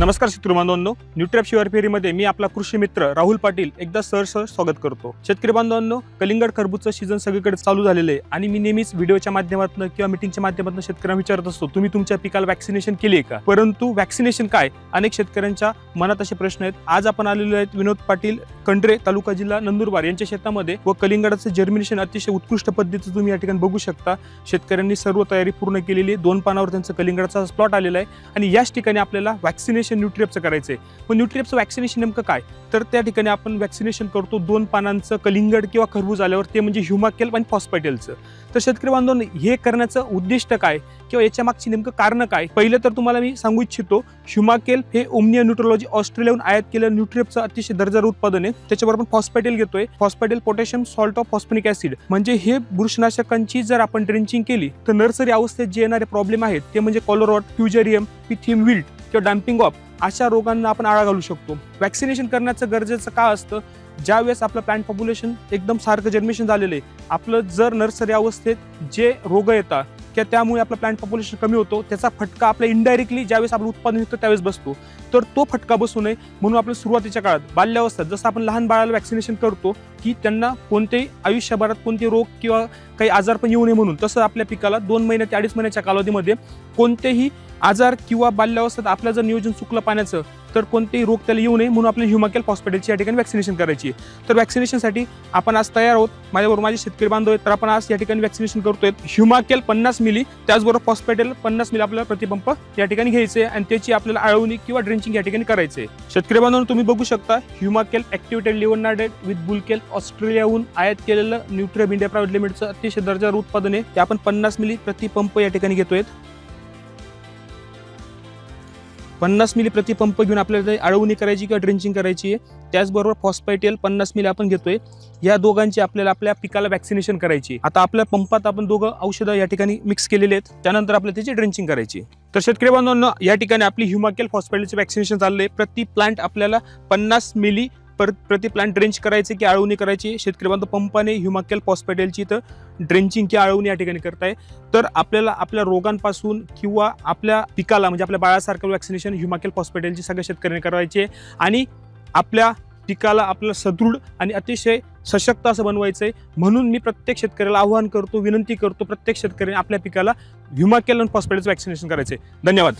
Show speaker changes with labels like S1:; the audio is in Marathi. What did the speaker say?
S1: नमस्कार शेतकरी बांधवांनो. न्यूट्रॅप शिवार फेरीमध्ये मी आपला कृषी मित्र राहुल पाटील एकदा सहर्ष स्वागत करतो. शेतकरी बांधवांनो कलिंगड खरबूजचं सीझन सगळीकडे चालू झालेलं आहे आणि मी नेहमीच व्हिडिओच्या माध्यमातून किंवा मिटिंगच्या माध्यमातून शेतकऱ्यांना विचारत असतो तुम्ही तुमच्या पिकाला वॅक्सिनेशन केली आहे का? परंतु वॅक्सिनेशन काय? अनेक शेतकऱ्यांच्या मनात असे प्रश्न आहेत. आज आपण आलेलो आहेत विनोद पाटील कंड्रे तालुका जिल्हा नंदुरबार यांच्या शेतामध्ये व कलिंगडाचं जर्मिनेशन अतिशय उत्कृष्ट पद्धतीचं तुम्ही या ठिकाणी बघू शकता. शेतकऱ्यांनी सर्व तयारी पूर्ण केलेली दोन पानावर त्यांचं कलिंगडाचा प्लॉट आलेला आहे आणि याच ठिकाणी आपल्याला वॅक्सिनेशन न्यूट्रिएपचं करायचं आहे मग न्यूट्रिअपचं वॅक्सिनेशन नेमकं काय? तर त्या ठिकाणी आपण वॅक्सिनेशन करतो दोन पानांचं कलिंगड किंवा खरबूज आल्यावर ते म्हणजे ह्युमाकेल आणि फॉस्पायटेलचं तर शेतकरी बांधवांनो हे करण्याचं उद्दिष्ट काय? किंवा याच्या मागची नेमकं कारण काय? पहिलं तर तुम्हाला मी सांगू इच्छितो ह्युमाकेल हे ओमनिया न्यूट्रोलॉजी ऑस्ट्रेलियाहून आयात केलेलं न्यूट्रिपचं अतिशय दर्जादार उत्पादन आहे. त्याच्यावर आपण फॉस्पेटेल घेतोय. फॉस्पेटेल potassium salt of phosphonic acid म्हणजे हे बुरशीनाशकांची जर आपण ड्रेंचिंग केली तर नर्सरी अवस्थेत जे येणारे प्रॉब्लेम आहेत ते म्हणजे collar rot fusarium pythium wilt किंवा डॅम्पिंग ऑफ अशा रोगांना आपण आळा घालू शकतो. वॅक्सिनेशन करण्याचं गरजेचं का असतं? ज्यावेळेस आपलं प्लांट पॉप्युलेशन एकदम सारखं जन्मेशन झालेलं आहे आपलं जर नर्सरी अवस्थेत जे रोग येतात किंवा त्यामुळे आपलं प्लांट पॉप्युलेशन कमी होतो त्याचा फटका आपल्या इनडायरेक्टली ज्यावेळेस आपलं उत्पादन घेतो त्यावेळेस बसतो. तर तो फटका बसू नये म्हणून आपल्या सुरुवातीच्या काळात बाल्यावस्थेत जसं आपण लहान बाळाला वॅक्सिनेशन करतो की त्यांना कोणतेही आयुष्यभरात कोणते रोग किंवा काही आजार पण येऊ नये म्हणून तसं आपल्या पिकाला दोन महिन्या ते अडीच महिन्याच्या कालावधीमध्ये कोणतेही आजार किंवा बाल्यावस्थेत आपलं जर नियोजन चुकलं पाण्याचं तर कोणतेही रोग त्याला येऊ नये म्हणून आपल्या ह्युमाकेल हॉस्पिटलची या ठिकाणी वॅक्सिनेशन करायची तर वॅक्सिनेशनसाठी आपण आज तयार आहोत. माझ्याबरोबर माझे शेतकरी बांधव आहेत तर आपण आज या ठिकाणी वॅक्सिनेशन करतोय. ह्युमाकेल पन्नास मिली त्याचबरोबर हॉस्पिटल पन्नास मिली आपल्याला प्रतिपंप या ठिकाणी घ्यायचे आणि त्याची आपल्याला आळवणी किंवा ड्रिंचिंग या ठिकाणी करायचे शेतकरी बांधवांनो तुम्ही बघू शकता ह्युमाकेल ऍक्टिव्हेटेड लिव्हनार्डेड विथ बुलकेल ऑस्ट्रेलियाहून आयात केलेलं न्यूट्रियम इंडिया प्रायव्हेट लिमिटेडचं अतिशय दर्जावर उत्पादन आहे. ते आपण पन्नास मिली प्रतिपंप या ठिकाणी घेतोय पन्नास मिली प्रतिपंप घेऊन आपल्याला अळवणी करायची किंवा ड्रिंचिंग करायची आहे त्याचबरोबर फॉस्पायटेल पन्नास मिली आपण घेतोय. या दोघांची आपल्याला आपल्या पिकाला वॅक्सिनेशन करायची आता आपल्या पंपात आपण दोघं औषधं या ठिकाणी मिक्स केलेले आहेत. त्यानंतर आपल्याला त्याची ड्रिंचिंग करायची तर शेतकरी बांधवांना या ठिकाणी आपली ह्युमाकेल फॉस्पायटेलचे वॅक्सिनेशन चाललंय. प्रति प्लांट आपल्याला पन्नास मिली पर प्रति प्लांट ड्रेंच करायचे की आळवणी करायची? शेतकरी बांधव पंपाने ह्युमाकेल हॉस्पिटलची तर ड्रेंचिंग की आळवणी या ठिकाणी करताय. तर आपल्याला आपल्या रोगांपासून किंवा आपल्या पिकाला म्हणजे आपल्या बाळासारखं वॅक्सिनेशन ह्युमाकेल हॉस्पिटलची सगळ्या शेतकऱ्यांनी करायची आहे आणि आपल्या पिकाला आपलं सदृढ आणि अतिशय सशक्त असं बनवायचं आहे. म्हणून मी प्रत्येक शेतकऱ्याला आव्हान करतो विनंती करतो प्रत्येक शेतकऱ्याने आपल्या पिकाला ह्युमाकेल आणि हॉस्पिटलचं वॅक्सिनेशन करायचं आहे. धन्यवाद.